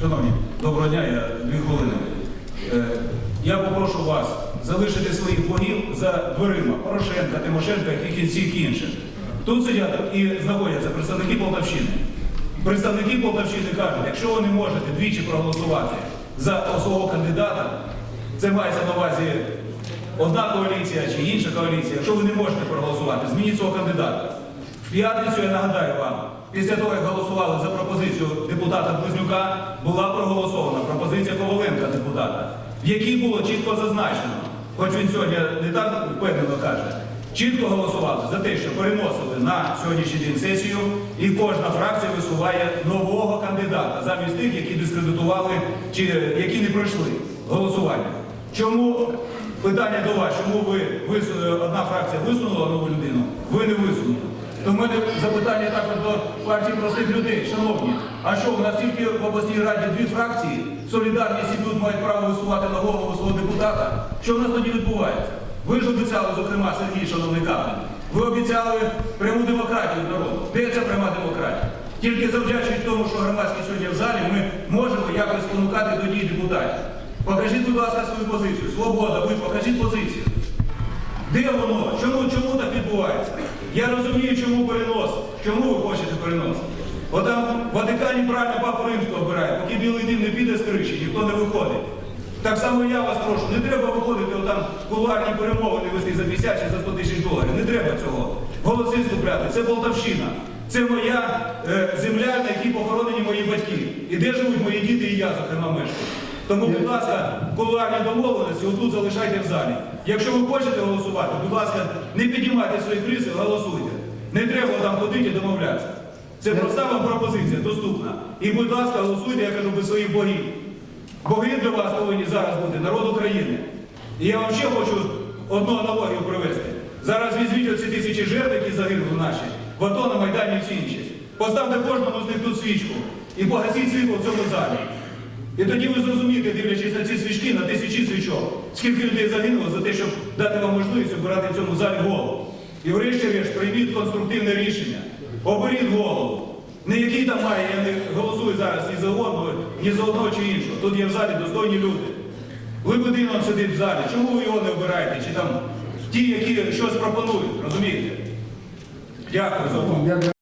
Шановні, доброго дня, я дві хвилини. Е, Я попрошу вас залишити своїх богів за дверима Порошенка, Тимошенка і всіх інших. Тут сидять і знаходяться представники Полтавщини. Представники Полтавщини кажуть, якщо ви не можете двічі проголосувати за свого кандидата, це мається на увазі одна коаліція чи інша коаліція, якщо ви не можете проголосувати, змініть свого кандидата. П'ятницю я нагадаю вам, після того, як голосували за пропозицію депутата Близнюка, була проголосована пропозиція Коваленка депутата, в якій було чітко зазначено, хоч він сьогодні не так впевнено каже, чітко голосували за те, що переносили на сьогоднішній день сесію, і кожна фракція висуває нового кандидата замість тих, які дискредитували чи які не пройшли голосування. Чому питання до вас, чому ви одна фракція висунула нову людину, ви не висунули? То в мене запитання також до партії простих людей. Шановні, а що, у нас тільки в обласній раді дві фракції, солідарність і тут мають право висувати на голову свого депутата? Що в нас тоді відбувається? Ви ж обіцяли, зокрема, Сергій, шановний Каплін, ви обіцяли пряму демократію народу. Де ця пряма демократія? Тільки завдячуючи тому, що громадськість сьогодні в залі, ми можемо якось спонукати до дій депутатів. Покажіть, будь ласка, свою позицію. Свобода, ви покажіть позицію. Де воно? Чому, чому так відбувається? Я розумію, чому переносить. Чому ви хочете переносити? Бо там в Ватикані правильно папу римського обирають, поки білий дим не піде з криші, ніхто не виходить. Так само я вас прошу, не треба виходити отам кулуарні перемовини вести за 50 чи за 100 тисяч доларів. Не треба цього. Голоси скупляти. Це Полтавщина. Це моя е, земля, на якій похоронені мої батьки. І де живуть мої діти і я, зокрема, мешкаю. Тому, будь ласка, кулуарні домовленості отут залишайте в залі. Якщо ви хочете голосувати, будь ласка, не піднімайте свої криси, голосуйте. Не треба там ходити і домовлятися. Це проста вам пропозиція, доступна. І, будь ласка, голосуйте, я кажу, без своїх богів. Боги для вас повинні зараз бути, народ України. І я вам ще хочу одну аналогію привести. Зараз візьміть оці тисячі жертв, які загинули наші, в АТО на Майдані всі інші. Поставте кожному з них тут свічку і погасіть світло в цьому залі. І тоді ви зрозумієте, дивлячись на ці свічки, на тисячі свічок, скільки людей загинуло за те, щоб дати вам можливість обирати в цьому залі голову. І врешті-решт прийміть конструктивне рішення. Оберіть голову. Не який там має, я не голосую зараз ні за одного, ні за одного чи іншого. Тут є в залі достойні люди. Лебединов сидить в залі. Чому ви його не обираєте? Чи там ті, які щось пропонують, розумієте? Дякую за увагу.